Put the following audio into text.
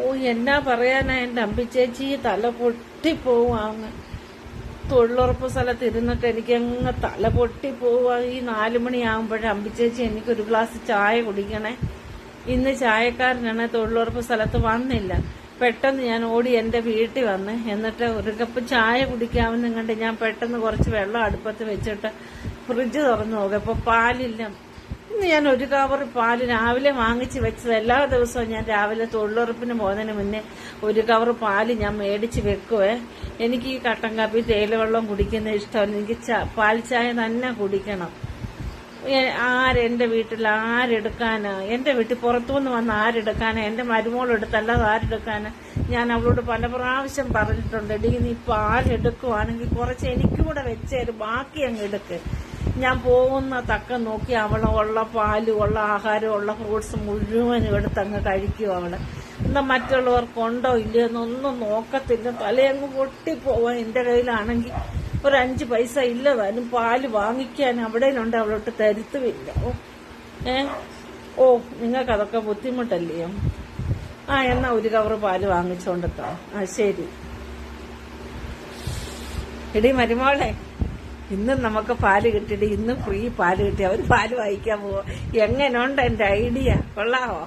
ഓ എന്നാ പറയാനാ? എന്റെ അമ്പിച്ചേച്ചി തല പൊട്ടിപ്പോവാങ്ങ് തൊഴിലുറപ്പ് സ്ഥലത്ത് ഇരുന്നിട്ട് എനിക്ക് അങ്ങ് തല പൊട്ടിപ്പോവാ. ഈ നാലു മണിയാകുമ്പോഴേ അമ്പിച്ചേച്ചി എനിക്കൊരു ഗ്ലാസ് ചായ കുടിക്കണേ. ഇന്ന് ചായക്കാരനാണ് തൊഴിലുറപ്പ് സ്ഥലത്ത് വന്നില്ല. പെട്ടെന്ന് ഞാൻ ഓടി എന്റെ വീട്ടിൽ വന്ന് എന്നിട്ട് ഒരു കപ്പ് ചായ കുടിക്കാമെന്നും കണ്ട് ഞാൻ പെട്ടെന്ന് കുറച്ച് വെള്ളം അടുപ്പത്ത് വെച്ചിട്ട് ഫ്രിഡ്ജ് തുറന്നു നോക്കാം. അപ്പോൾ പാലില്ല. ഇന്ന് ഞാൻ ഒരു കവർ പാൽ രാവിലെ വാങ്ങിച്ച് വെച്ചത് എല്ലാ ദിവസവും ഞാൻ രാവിലെ തൊഴിലുറപ്പിന് പോകുന്നതിന് മുന്നേ ഒരു കവർ പാൽ ഞാൻ മേടിച്ച് വെക്കുവേ. എനിക്ക് ഈ കട്ടൻ കാപ്പി തേയിലവെള്ളം കുടിക്കുന്ന ഇഷ്ടമാണ്. എനിക്ക് പാൽ ചായ തന്നെ കുടിക്കണം. ആരെന്റെ വീട്ടിൽ ആരെടുക്കാനാ? എന്റെ വീട്ടിൽ പുറത്തുനിന്ന് വന്ന് ആരെടുക്കാനാ? എന്റെ മരുമോളെടുത്തല്ലാതെ ആരെടുക്കാനാ? ഞാൻ അവളോട് പല പ്രാവശ്യം പറഞ്ഞിട്ടുണ്ട് ഡി നീ പാലെടുക്കുവാണെങ്കിൽ കുറച്ച് എനിക്കും കൂടെ വെച്ചേര് ബാക്കി അങ്ങ് എടുക്ക്. ഞാൻ പോകുന്ന തക്ക നോക്കി അവളെ ഉള്ള പാൽ ഉള്ള ആഹാരം ഉള്ള ഫ്രൂട്ട്സ് മുഴുവൻ എടുത്ത് അങ്ങ് കഴിക്കും അവൾ. എന്നാ മറ്റുള്ളവർക്കുണ്ടോ ഇല്ലയോ എന്നൊന്നും നോക്കത്തില്ല. തലയങ്ങ് പൊട്ടിപ്പോവാൻ എന്റെ കയ്യിലാണെങ്കിൽ. ഒരു അഞ്ച് പൈസ ഇല്ല താനും പാൽ വാങ്ങിക്കാൻ അവിടെ ഉണ്ട് അവളോട്ട് തരുത്തുമില്ല. ഓ ഏ? ഓ നിങ്ങൾക്ക് അതൊക്കെ ബുദ്ധിമുട്ടല്ലയോ? ആ എന്നാ ഒരു കവർ പാൽ വാങ്ങിച്ചോണ്ടെത്താം ആ ശരി. എടി മരുമോളെ. ഇന്നും നമുക്ക് പാൽ കിട്ടിയിട്ട് ഇന്നും ഫ്രീ പാൽ കിട്ടി. അവർ പാൽ വാങ്ങിക്കാൻ പോവോ? എങ്ങനെയുണ്ട് എന്റെ ഐഡിയ കൊള്ളാവോ?